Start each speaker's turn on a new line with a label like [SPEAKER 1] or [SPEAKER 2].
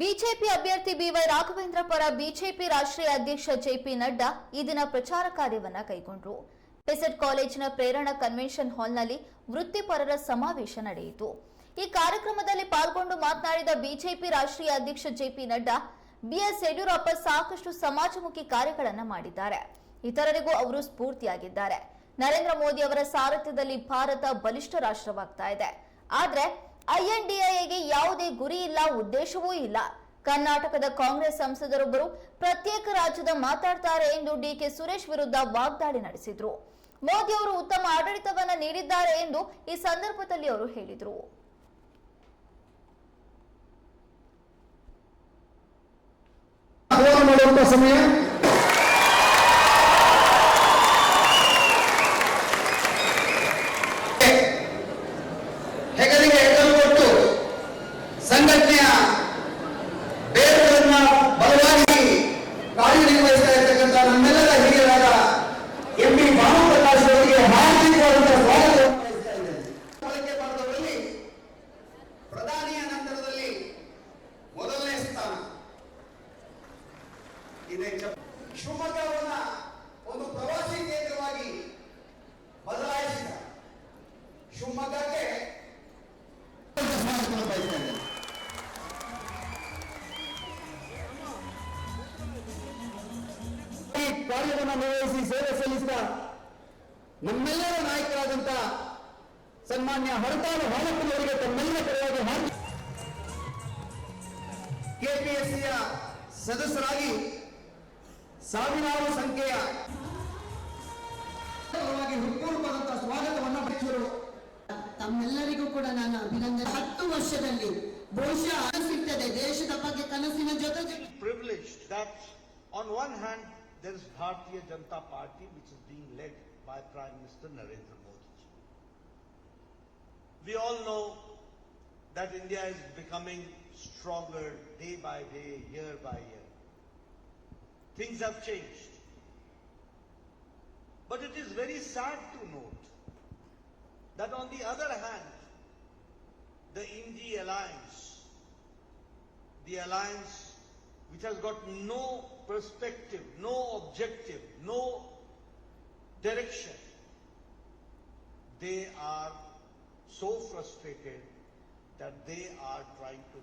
[SPEAKER 1] BJP ಅಭ್ಯರ್ಥಿ B Y Raghavendra ಪರ BJP ರಾಷ್ಟ್ರೀಯ ಅಧ್ಯಕ್ಷ ಜೆಪಿ ನಡ್ಡಾ ಈ ದಿನ ಪ್ರಚಾರ ಕಾರ್ಯವನ್ನ ಕೈಗೊಂಡರು. ಪೆಸೆಟ್ ಕಾಲೇಜಿನ ಪ್ರೇರಣಾ ಕನ್ವೆನ್ಷನ್ ಹಾಲ್ನಲ್ಲಿ ವೃತ್ತಿಪರರ ಸಮಾವೇಶ ನಡೆಯಿತು. ಈ ಕಾರ್ಯಕ್ರಮದಲ್ಲಿ ಪಾಲ್ಗೊಂಡು ಮಾತನಾಡಿದ ಬಿಜೆಪಿ ರಾಷ್ಟ್ರೀಯ ಅಧ್ಯಕ್ಷ ಜೆಪಿ ನಡ್ಡಾ, ಬಿಎಸ್ ಯಡಿಯೂರಪ್ಪ ಸಾಕಷ್ಟು ಸಮಾಜಮುಖಿ ಕಾರ್ಯಗಳನ್ನು ಮಾಡಿದ್ದಾರೆ. ಇತರರಿಗೂ ಅವರು ಸ್ಫೂರ್ತಿಯಾಗಿದ್ದಾರೆ. ನರೇಂದ್ರ ಮೋದಿ ಅವರ ಸಾರಥ್ಯದಲ್ಲಿ ಭಾರತ ಬಲಿಷ್ಠ ರಾಷ್ಟ್ರವಾಗ್ತಾ ಇದೆ. ಆದ್ರೆ ಐಎನ್ಡಿಎಗೆ ಯಾವುದೇ ಗುರಿ ಇಲ್ಲ, ಉದ್ದೇಶವೂ ಇಲ್ಲ. ಕರ್ನಾಟಕದ ಕಾಂಗ್ರೆಸ್ ಸಂಸದರೊಬ್ಬರು ಪ್ರತ್ಯೇಕ ರಾಜ್ಯದ ಮಾತಾಡ್ತಾರೆ ಎಂದು ಡಿಕೆ ಸುರೇಶ್ ವಿರುದ್ಧ ವಾಗ್ದಾಳಿ ನಡೆಸಿದ್ರು. ಮೋದಿ ಅವರು ಉತ್ತಮ ಆಡಳಿತವನ್ನ ನೀಡಿದ್ದಾರೆ ಎಂದು ಈ ಸಂದರ್ಭದಲ್ಲಿ ಅವರು ಹೇಳಿದರು.
[SPEAKER 2] ಸಮಯ. ಇದೆ ಶಿವಮೊಗ್ಗವನ್ನ ಒಂದು ಪ್ರವಾಸಿ ಕೇಂದ್ರವಾಗಿ ಬದಲಾಯಿಸಿದ ಶಿವಮೊಗ್ಗಕ್ಕೆ. ಈ ಕಾರ್ಯವನ್ನು ನಿರ್ವಹಿಸಿ ಸೇವೆ ಸಲ್ಲಿಸಿದ ನಮ್ಮೆಲ್ಲರ ನಾಯಕರಾದಂತ ಸನ್ಮಾನ್ಯ ಹೊರತಾಳು ಹಾಲಪ್ಪನವರಿಗೆ ತಮ್ಮೆಲ್ಲರ ಪರವಾಗಿ ಹಾರ್ದಿಕ ಕೆಪಿಎಸ್ಸಿಯ ಸದಸ್ಯರಾಗಿ ಸಾವಿರಾರು ಸಂಖ್ಯೆಯ ಪರವಾಗಿ ಹೃತ್ಪೂರ್ವಕವಾದಂತಹ ಸ್ವಾಗತವನ್ನು ಪಡಿಸಿದರು
[SPEAKER 3] ತಮ್ಮೆಲ್ಲರಿಗೂ ಕೂಡ ನಾನು ಅಭಿನಂದನೆ ಹತ್ತು ವರ್ಷದಲ್ಲಿ ಬಹುಶಃ ಸಿಗ್ತದೆ ದೇಶದ ಬಗ್ಗೆ ಕನಸಿನ ಜೊತೆ ಜೊತೆ
[SPEAKER 4] privileged that on one hand there is Bharatiya Janata Party which is being led by Prime Minister Narendra Modi. We all know that India is becoming stronger day by day, year by year. Things have changed. But it is very sad to note that on the other hand, the Indie alliance, the alliance which has got no perspective, no objective, no direction, they are so frustrated that they are trying to